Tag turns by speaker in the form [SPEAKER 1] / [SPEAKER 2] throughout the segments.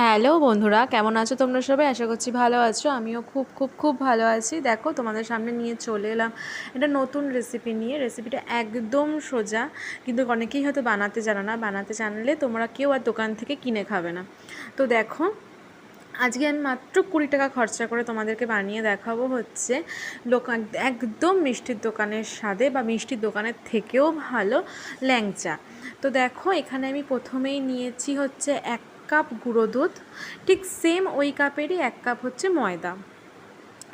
[SPEAKER 1] Hello বন্ধুরা, কেমন আছো তোমরা সবাই? আশা করছি ভালো আছো। আমিও খুব খুব খুব ভালো আছি। দেখো, তোমাদের সামনে নিয়ে চলে এলাম এটা নতুন রেসিপি নিয়ে। রেসিপিটা একদম সোজা, কিন্তু অনেকেই হয়তো বানাতে জানো না। বানাতে জানলে তোমরা কেউ আর দোকান থেকে কিনে খাবে না। তো দেখো, আজকে আমি মাত্র কুড়ি টাকা খরচা করে তোমাদেরকে বানিয়ে দেখাবো হচ্ছে দোকান, একদম মিষ্টির দোকানের স্বাদে বা মিষ্টির দোকানের থেকেও ভালো ল্যাংচা। তো দেখো, এখানে আমি প্রথমেই নিয়েছি হচ্ছে এক কাপ গুঁড়ো দুধ, ঠিক সেম ওই কাপেরই এক কাপ হচ্ছে ময়দা।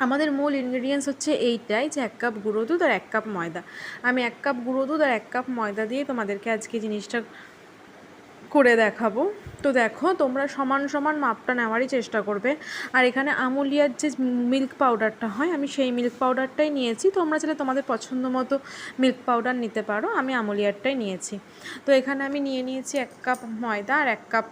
[SPEAKER 1] আমাদের মূল ইনগ্রিডিয়েন্টস হচ্ছে এইটাই যে এক কাপ গুঁড়ো দুধ আর এক কাপ ময়দা। আমি এক কাপ গুঁড়ো দুধ আর এক কাপ ময়দা দিয়ে তোমাদেরকে আজকে জিনিসটা করে দেখাবো। তো দেখো, তোমরা সমান সমান মাপটা নেওয়ারই চেষ্টা করবে। আর এখানে আমুলিয়ার যে মিল্ক পাউডারটা হয়, আমি সেই মিল্ক পাউডারটাই নিয়েছি। তোমরা চাইলে তোমাদের পছন্দ মতো মিল্ক পাউডার নিতে পারো, আমি আমুলিয়ারটাই নিয়েছি। তো এখানে আমি নিয়ে নিয়েছি এক কাপ ময়দা আর এক কাপ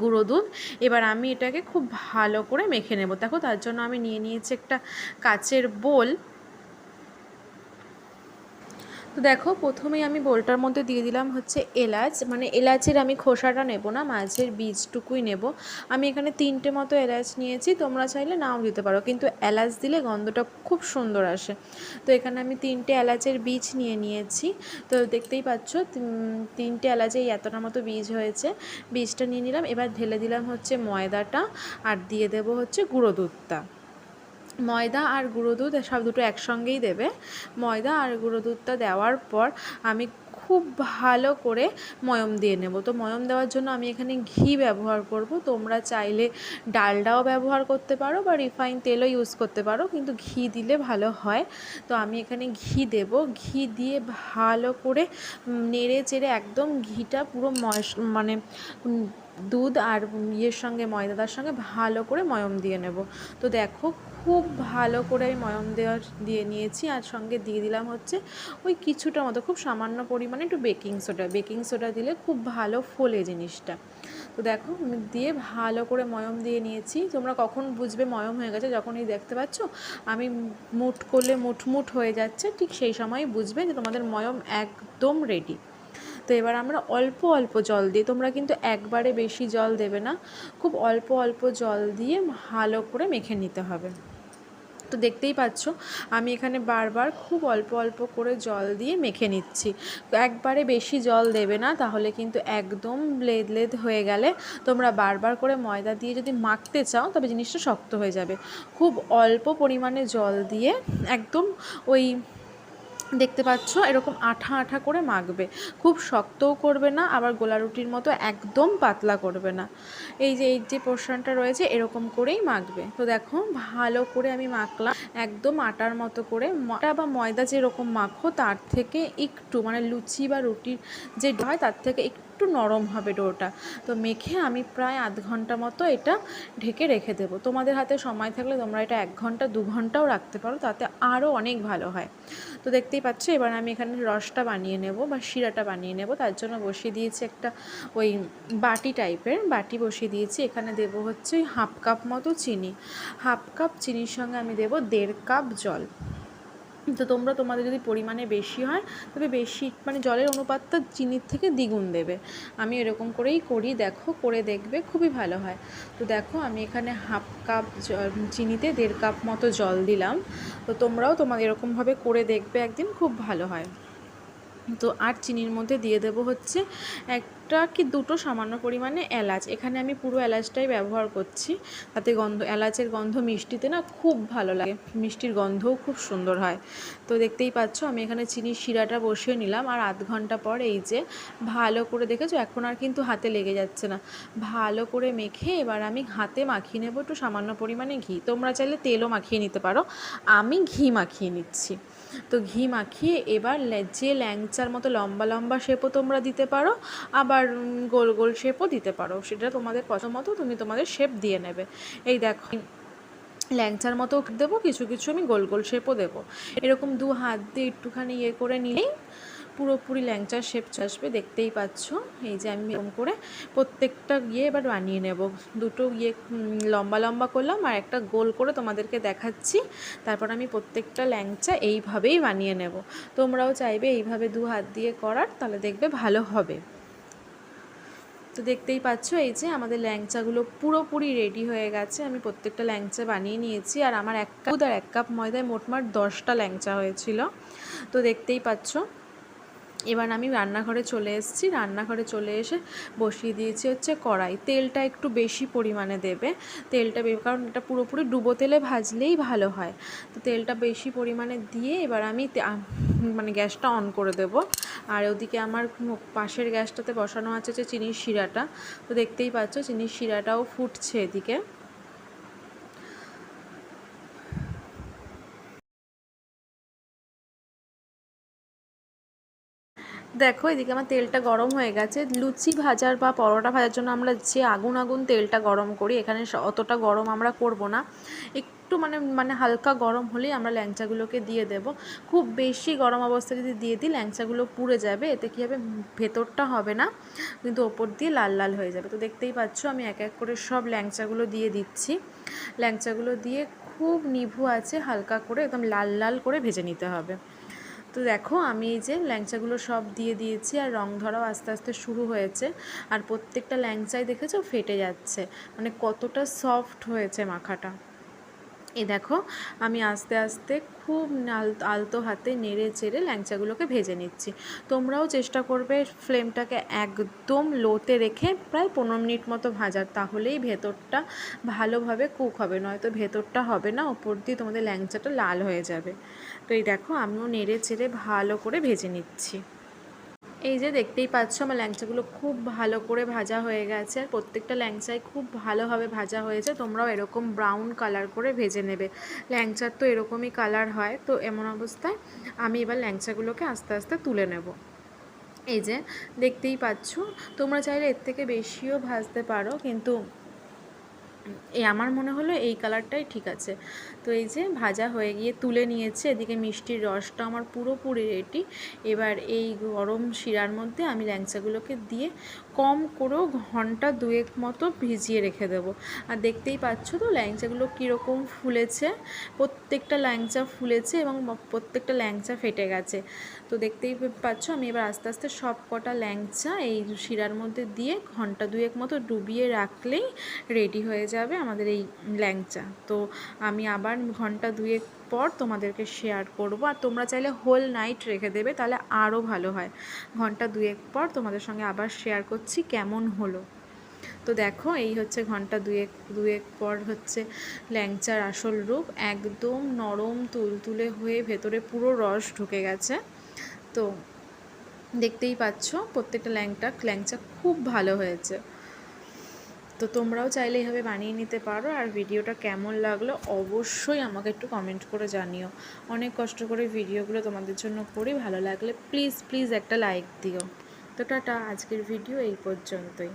[SPEAKER 1] গুঁড়ো দুধ। এবার আমি এটাকে খুব ভালো করে মেখে নেব। দেখো তার জন্য আমি নিয়ে নিয়েছি একটা কাচের বোল। তো দেখো, প্রথমেই আমি বোলটার মধ্যে দিয়ে দিলাম হচ্ছে এলাচ। মানে এলাচের আমি খোসাটা নেব না মাঝের বীজটুকুই নেব। আমি এখানে তিনটে মতো এলাচ নিয়েছি, তোমরা চাইলে নাও দিতে পারো। কিন্তু এলাচ দিলে গন্ধটা খুব সুন্দর আসে। তো এখানে আমি তিনটে এলাচের বীজ নিয়ে নিয়েছি। তো দেখতেই পাচ্ছ তিনটে এলাচে এতটা মতো বীজ হয়েছে। বীজটা নিয়ে নিলাম, এবার ঢেলে দিলাম হচ্ছে ময়দাটা, আর দিয়ে দেব হচ্ছে গুঁড়ো দুধটা। ময়দা আর গুঁড়ো দুধ সব দুটো একসঙ্গেই দেবে। ময়দা আর গুঁড়ো দুধটা দেওয়ার পর আমি খুব ভালো করে ময়ম দিয়ে নেব। তো ময়ম দেওয়ার জন্য আমি এখানে ঘি ব্যবহার করব। তোমরা চাইলে ডালডাও ব্যবহার করতে পারো বা রিফাইন তেলও ইউজ করতে পারো, কিন্তু ঘি দিলে ভালো হয়। তো আমি এখানে ঘি দেব। ঘি দিয়ে ভালো করে নেড়ে চেড়ে একদম ঘিটা পুরো ময়স মানে দুধ আর ইয়ের সঙ্গে ময়দাদার সঙ্গে ভালো করে ময়ম দিয়ে নেব। তো দেখো খুব ভালো করে আমি ময়ম দেওয়ার দিয়ে নিয়েছি। আর সঙ্গে দিয়ে দিলাম হচ্ছে ওই কিছুটা মতো, খুব সামান্য পরিমাণে একটু বেকিং সোডা। বেকিং সোডা দিলে খুব ভালো ফোলে জিনিসটা। তো দেখো দিয়ে ভালো করে ময়ম দিয়ে নিয়েছি। তোমরা কখন বুঝবে ময়ম হয়ে গেছে যখন এই দেখতে পাচ্ছ। আমি মুট করলে মুটমুট হয়ে যাচ্ছে, ঠিক সেই সময় বুঝবে যে তোমাদের ময়ম একদম রেডি তো এবার আমরা অল্প অল্প জল দিই তোমরা কিন্তু একবারে বেশি জল দেবে না, খুব অল্প অল্প জল দিয়ে ভালো করে মেখে নিতে হবে। তো দেখতেই পাচ্ছ, আমি এখানে বারবার খুব অল্প অল্প করে জল দিয়ে মেখে নিচ্ছি। একবারে বেশি জল দেবে না, তাহলে কিন্তু একদম লেদ লেদ হয়ে গেলে তোমরা বারবার করে ময়দা দিয়ে যদি মাখতে চাও, তবে জিনিসটা শক্ত হয়ে যাবে। খুব অল্প পরিমাণে জল দিয়ে একদম ওই দেখতে পাচ্ছ, এরকম আঠা আঠা করে মাখবে। খুব শক্তও করবে না, আবার গোলা রুটির মতো একদম পাতলা করবে না। এই যে এই যে পোর্শনটা রয়েছে, এরকম করেই মাখবে। তো দেখো, ভালো করে আমি মাখলাম, একদম আটার মতো করে। আটা বা ময়দা যেরকম মাখো, তার থেকে একটু মানে লুচি বা রুটির যে হয়, তার থেকে একটু একটু নরম হবে ডোটা তো মেখে আমি প্রায় আধ ঘণ্টা মতো এটা ঢেকে রেখে দেবো। তোমাদের হাতে সময় থাকলে তোমরা এটা এক ঘণ্টা, দু ঘন্টাও রাখতে পারো, তাতে আরও অনেক ভালো হয়। তো দেখতেই পাচ্ছ, এবার আমি এখানে রসটা বানিয়ে নেব বা শিরাটা বানিয়ে নেব। তার জন্য বসিয়ে দিয়েছি একটা ওই বাটি টাইপের বাটি বসিয়ে দিয়েছি। এখানে দেব হচ্ছে হাফ কাপ মতো চিনি। হাফ কাপ চিনির সঙ্গে আমি দেব দেড় কাপ জল। তো তোমরা তোমাদের যদি পরিমাণে বেশি হয়, তবে বেশি মানে জলের অনুপাতটা চিনির থেকে দ্বিগুণ দেবে। আমি এরকম করেই করি, দেখো, করে দেখবে, খুবই ভালো হয়। তো দেখো, আমি এখানে হাফ কাপ চিনিতে দেড় কাপ মতো জল দিলাম। তো তোমরাও তোমাদের এরকমভাবে করে দেখবে একদিন, খুব ভালো হয়। তো আর চিনির মধ্যে দিয়ে দেবো হচ্ছে একটা কি দুটো সামান্য পরিমাণে এলাচ। এখানে আমি পুরো এলাচটাই ব্যবহার করছি। তাতে গন্ধ, এলাচের গন্ধ মিষ্টিতে না খুব ভালো লাগে। মিষ্টির গন্ধও খুব সুন্দর হয়। তো দেখতেই পাচ্ছ, আমি এখানে চিনির শিরাটা বসিয়ে নিলাম। আর আধ ঘণ্টা পর এই যে ভালো করে দেখেছ, এখন আর কিন্তু হাতে লেগে যাচ্ছে না। ভালো করে মেখে এবার আমি হাতে মাখিয়ে নেব একটু সামান্য পরিমাণে ঘি। তোমরা চাইলে তেলও মাখিয়ে নিতে পারো। আমি ঘি মাখিয়ে নিচ্ছি। তো ঘি মাখিয়ে এবার যে ল্যাংচার মতো লম্বা লম্বা শেপও তোমরা দিতে পারো, আবার গোল গোল শেপও দিতে পারো। সেটা তোমাদের পছন্দ মতো তুমি তোমাদের শেপ দিয়ে নেবে। এই দেখো, ল্যাংচার মতো দেবো, কিছু কিছু আমি গোল গোল শেপও দেবো। এরকম দু হাত দিয়ে একটুখানি ইয়ে করে নিলেই পুরোপুরি ল্যাংচার শেপ আসবে, দেখতেই পাচ্ছ। এই যে আমি এরকম করে প্রত্যেকটা গিয়ে এবার বানিয়ে নেব। দুটো গিয়ে লম্বা লম্বা করলাম আর একটা গোল করে তোমাদেরকে দেখাচ্ছি। তারপর আমি প্রত্যেকটা ল্যাংচা এইভাবেই বানিয়ে নেব। তোমরাও চাইবে এইভাবে দু হাত দিয়ে করার, তাহলে দেখবে ভালো হবে। তো দেখতেই পাচ্ছ, এই যে আমাদের ল্যাংচাগুলো পুরোপুরি রেডি হয়ে গেছে। আমি প্রত্যেকটা ল্যাংচা বানিয়ে নিয়েছি আর আমার এক কাপ আর এক কাপ ময়দায় মোটমাট দশটা ল্যাংচা হয়েছিল। তো দেখতেই পাচ্ছ এবার আমি রান্নাঘরে চলে এসেছি। রান্নাঘরে চলে এসে বসিয়ে দিয়েছি হচ্ছে কড়াই। তেলটা একটু বেশি পরিমাণে দেবে। তেলটা কারণ এটা পুরোপুরি ডুবো তেলে ভাজলেই ভালো হয়। তো তেলটা বেশি পরিমাণে দিয়ে এবার আমি মানে গ্যাসটা অন করে দেব। আর ওদিকে আমার পাশের গ্যাসটাতে বসানো আছে হচ্ছে চিনির শিরাটা। তো দেখতেই পাচ্ছ, চিনির শিরাটাও ফুটছে এদিকে। দেখো, এদিকে আমার তেলটা গরম হয়ে গেছে। লুচি ভাজার বা পরোটা ভাজার জন্য আমরা যে আগুন আগুন তেলটা গরম করি, এখানে অতটা গরম আমরা করব না। একটু মানে মানে হালকা গরম হলেই আমরা ল্যাংচাগুলোকে দিয়ে দেব। খুব বেশি গরম অবস্থায় যদি দিয়ে দিই, ল্যাংচাগুলো পুড়ে যাবে। এতে কী হবে? ভেতরটা হবে না, কিন্তু ওপর দিয়ে লাল লাল হয়ে যাবে। তো দেখতেই পাচ্ছ, আমি এক এক করে সব ল্যাংচাগুলো দিয়ে দিচ্ছি। ল্যাংচাগুলো দিয়ে খুব নিভু আছে, হালকা করে একদম লাল লাল করে ভেজে নিতে হবে। তো দেখো, আমি এই যে ল্যাংচাগুলো সব দিয়ে দিয়েছি আর রং ধরাও আস্তে আস্তে শুরু হয়েছে। আর প্রত্যেকটা ল্যাংচাই দেখেছ ফেটে যাচ্ছে। মানে কতটা সফট হয়েছে মাখাটা। এই দেখো, আমি আস্তে আস্তে খুব আলতো হাতে নেড়ে চেড়ে ল্যাংচাগুলোকে ভেজে নিচ্ছি। তোমরাও চেষ্টা করবে ফ্লেমটাকে একদম লোতে রেখে প্রায় পনেরো মিনিট মতো ভাজার, তাহলেই ভেতরটা ভালোভাবে কুক হবে। নয়তো ভেতরটা হবে না, ওপর দিয়ে তোমাদের ল্যাংচাটা লাল হয়ে যাবে। তো এই দেখো, আমিও নেড়ে চেড়ে ভালো করে ভেজে নিচ্ছি। এই যে দেখতেই পাচ্ছ, আমার ল্যাংচাগুলো খুব ভালো করে ভাজা হয়ে গেছে। আর প্রত্যেকটা ল্যাংচাই খুব ভালোভাবে ভাজা হয়েছে। তোমরাও এরকম ব্রাউন কালার করে ভেজে নেবে। ল্যাংচার তো এরকমই কালার হয়। তো এমন অবস্থায় আমি এবার ল্যাংচাগুলোকে আস্তে আস্তে তুলে নেব। এই যে দেখতেই পাচ্ছ, তোমরা চাইলে এর থেকে বেশিও ভাজতে পারো। কিন্তু এই আমার মনে হলো এই কালারটাই ঠিক আছে। তো এই যে ভাজা হয়ে গিয়ে তুলে নিয়েছে, এদিকে মিষ্টির রসটা আমার পুরোপুরি রেডি এবার এই গরম শিরার মধ্যে আমি ল্যাংচাগুলোকে দিয়ে কম করেও ঘণ্টা দুয়েক মতো ভিজিয়ে রেখে দেবো। আর দেখতেই পাচ্ছ তো ল্যাংচাগুলো কীরকম ফুলেছে? প্রত্যেকটা ল্যাংচা ফুলেছে এবং প্রত্যেকটা ল্যাংচা ফেটে গেছে। তো দেখতেই পাচ্ছ আমি এবার আস্তে আস্তে সব কটা ল্যাংচা এই শিরার মধ্যে দিয়ে ঘণ্টা দুয়েক মতো ডুবিয়ে রাখলেই রেডি হয়ে যাবে আমাদের এই ল্যাংচা। তো আমি আবার ঘণ্টা দুয়েক পর তোমাদেরকে শেয়ার করব। আর তোমরা চাইলে হোল নাইট রেখে দেবে, তাহলে আরও ভালো হয়। ঘণ্টা দুয়েক পর তোমাদের সঙ্গে আবার শেয়ার করছি কেমন হলো। তো দেখো, এই হচ্ছে ঘণ্টা দুয়েক দুয়েক পর হচ্ছে ল্যাংচার আসল রূপ। একদম নরম, তুলতুলে হয়ে ভেতরে পুরো রস ঢুকে গেছে। তো দেখতেই পাচ্ছ, প্রত্যেকটা ল্যাংটা, ল্যাংচা খুব ভালো হয়েছে। তো তোমরাও চাইলে এইভাবে বানিয়ে নিতে পারো। আর ভিডিওটা কেমন লাগল অবশ্যই আমাকে একটু কমেন্ট করে জানিও। অনেক কষ্ট করে ভিডিওগুলো তোমাদের জন্য করি, ভালো লাগলে প্লিজ প্লিজ একটা লাইক দিও। তো টাটা, আজকের ভিডিও এই পর্যন্তই।